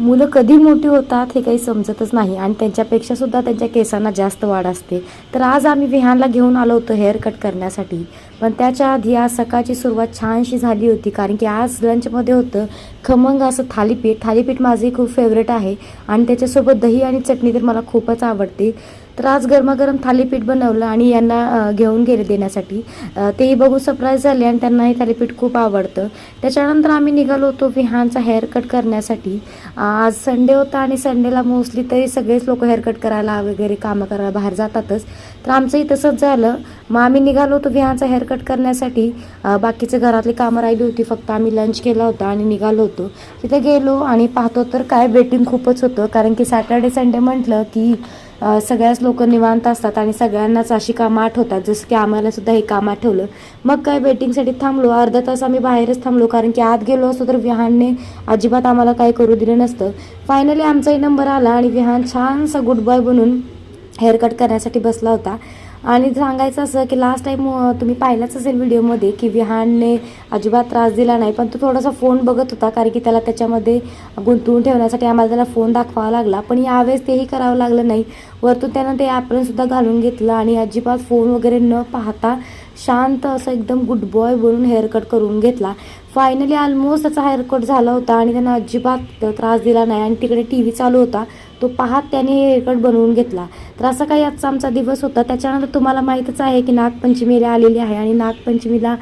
मुलं कधी मोठी होतात हे काही समजतच नाही. आणि त्यांच्यापेक्षा सुद्धा त्यांच्या केसांना जास्त वाढ असते. तर आज आम्ही विहानला घेऊन आलो होतो हेअर कट करण्यासाठी. पण त्याच्या आधी आज सकाळची सुरुवात छानशी झाली होती. कारण की आज लंचमध्ये होतं खमंग असं थालीपीठ. थालीपीठ माझे खूप फेवरेट आहे. आणि त्याच्यासोबत दही आणि चटणी तर मला खूपच आवडते. तर आज गरमागरम थालीपीठ बनवलं आणि यांना घेऊन गेले देण्यासाठी. तेही बघून सरप्राईज झाले आणि त्यांना हे थालीपीठ खूप आवडतं. त्याच्यानंतर आम्ही निघालो होतो विहानचा हेअर कट करण्यासाठी. आज संडे होता आणि संडेला मोस्टली तरी सगळेच लोक हेअर कट करायला वगैरे कामं करायला बाहेर जातातच. तर आमचंही तसंच झालं. मग आम्ही निघालो होतो विहानचा हेअर कट करण्यासाठी. बाकीचे घरातली कामं राहिली होती. फक्त आम्ही लंच केला होता आणि निघालो होतो. तिथे गेलो आणि पाहतो तर काय वेटिंग खूपच होतं. कारण की सॅटर्डे संडे म्हटलं की सगळ्याच लोक निवांत असतात आणि सगळ्यांनाच अशी कामं आठवतात. जसं की आम्हाला सुद्धा हे काम आठवलं. मग काय वेटिंगसाठी थांबलो. अर्धा तास आम्ही बाहेरच थांबलो. कारण की आत गेलो असतो तर विहानने अजिबात आम्हाला काय करू दिलं नसतं. फायनली आमचाही नंबर आला आणि विहान छानसा गुड बॉय बनून हेअर कट करण्यासाठी बसला होता. आणि सांगायचं असं की लास्ट टाईम तुम्ही पाहिलाच असेल व्हिडिओमध्ये की विहानने अजिबात त्रास दिला नाही. पण तो थोडासा फोन बघत होता कारण की त्याला त्याच्यामध्ये गुंतवून ठेवण्यासाठी आम्हाला त्याला फोन दाखवावा लागला. पण यावेळेस तेही करावं लागलं नाही. वरतून त्यानं ते ॲपलनसुद्धा घालून घेतलं आणि अजिबात फोन वगैरे न पाहता शांत असं एकदम गुड बॉय बनून हेअरकट करून घेतला. फायनली ऑलमोस्ट त्याचा हेअरकट झाला होता आणि त्यानं अजिबात त्रास दिला नाही आणि तिकडे टी व्ही चालू होता. तो पाहत त्याने हेअरकट बनवून घेतला. तर असा काही आजचा आमचा दिवस होता. त्याच्यानंतर तुम्हाला माहीतच आहे की नागपंचमीला आलेली आहे आणि नागपंचमीला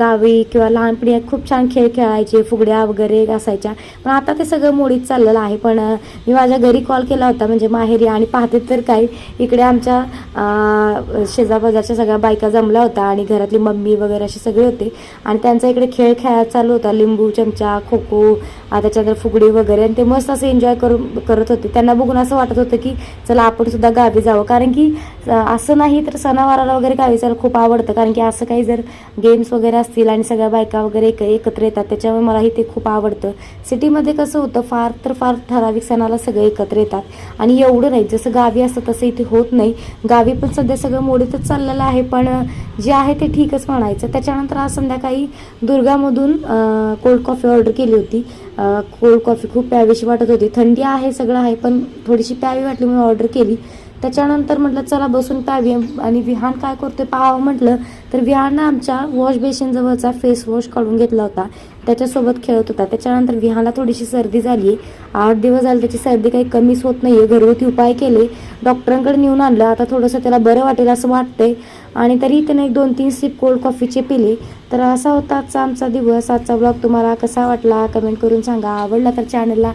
गावी किंवा लहानपणी खूप छान खेळ खेळायचे फुगड्या वगैरे असायच्या. पण आता ते सगळं मोडीत चाललेलं आहे. पण मी माझ्या घरी कॉल केला होता. म्हणजे माहेरी आणि पाहते तर काही इकडे आमच्या अं, सगळ्या बायका जमल्या होत्या आणि घरातली मम्मी वगैरे असे सगळे होते. आणि त्यांचा इकडे खेळ खेळायला चालू होता. लिंबू चमचा खो खो त्याच्यानंतर फुगडी वगैरे. आणि ते मस्त असं एन्जॉय करून करत होते. त्यांना बघून असं वाटत होतं की चला आपण सुद्धा गावी जावं. कारण की असं नाही तर सणावाराला वगैरे गावी जायला खूप आवडतं. कारण की असं काही जर गेम्स वगैरे असतील आणि सगळ्या बायका वगैरे एक एकत्र येतात त्याच्यामुळे मलाही ते खूप आवडतं. सिटीमध्ये कसं होतं फार तर फार ठराविक सणाला सगळे एकत्र येतात. आणि एवढं नाही. जसं गावी गावी असतं तसं इथे होत नाही. गावी पण सध्या सगळं मोडीतच चाललेलं आहे पण जे आहे ते ठीकच म्हणायचं. त्याच्यानंतर आज संध्याकाळी दुर्गामधून कोल्ड कॉफी ऑर्डर केली होती. कोल्ड कॉफी खूप प्यावीशी वाटत होती. थंडी आहे सगळं आहे पण थोडीशी प्यावी वाटली म्हणून ऑर्डर केली. त्याच्यानंतर म्हटलं चला बसून पाहावी आणि विहान काय करतोय पाहावं म्हटलं तर विहाननं आमच्या वॉश बेसिन जवळचा फेस वॉश काढून घेतला होता. त्याच्यासोबत खेळत होता. त्याच्यानंतर विहानला थोडीशी सर्दी झाली. आठ दिवस झाले त्याची सर्दी काही कमीच होत नाही आहे घरगुती उपाय केले. डॉक्टरांकडे नेऊन आणलं. आता थोडंसं त्याला बरं वाटेल असं वाटतंय. आणि तरी त्याने एक दोन तीन सिप कोल्ड कॉफीचे पिले. तर असा होता आजचा आमचा दिवस. आजचा ब्लॉग तुम्हाला कसा वाटला? कमेंट करून सांगा. आवडला तर चॅनलला